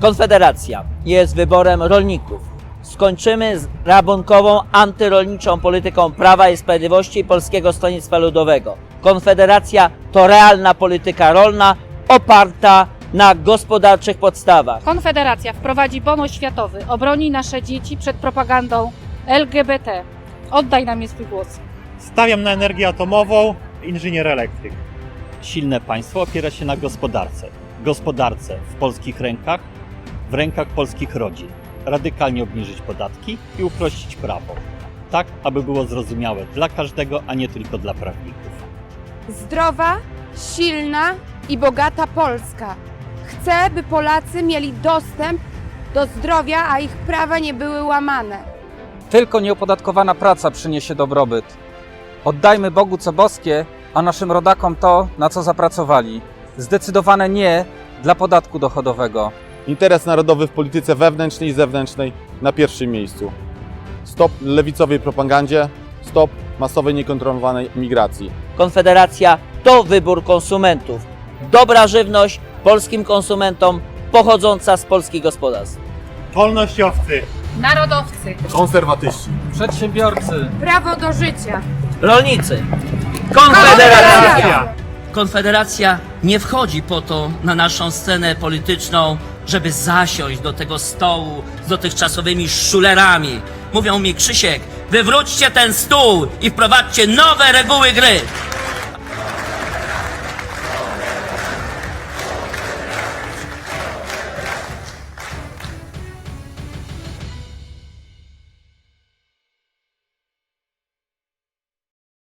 Konfederacja jest wyborem rolników. Skończymy z rabunkową, antyrolniczą polityką Prawa i Sprawiedliwości i Polskiego Stronnictwa Ludowego. Konfederacja to realna polityka rolna oparta na gospodarczych podstawach. Konfederacja wprowadzi bonus światowy, obroni nasze dzieci przed propagandą LGBT. Oddaj nam je swój głos. Stawiam na energię atomową, inżynier elektryk. Silne państwo opiera się na gospodarce. Gospodarce w polskich rękach, w rękach polskich rodzin. Radykalnie obniżyć podatki i uprościć prawo. Tak, aby było zrozumiałe dla każdego, a nie tylko dla prawników. Zdrowa, silna i bogata Polska. Chcę, by Polacy mieli dostęp do zdrowia, a ich prawa nie były łamane. Tylko nieopodatkowana praca przyniesie dobrobyt. Oddajmy Bogu co boskie, a naszym rodakom to, na co zapracowali. Zdecydowane nie dla podatku dochodowego. Interes narodowy w polityce wewnętrznej i zewnętrznej na pierwszym miejscu. Stop lewicowej propagandzie, stop masowej niekontrolowanej migracji. Konfederacja to wybór konsumentów. Dobra żywność polskim konsumentom pochodząca z polskich gospodarstw. Wolnościowcy. Narodowcy. Konserwatyści. Przedsiębiorcy. Prawo do życia. Rolnicy. Konfederacja. Konfederacja nie wchodzi po to na naszą scenę polityczną, żeby zasiąść do tego stołu z dotychczasowymi szulerami. Mówią mi, Krzysiek, wywróćcie ten stół i wprowadźcie nowe reguły gry.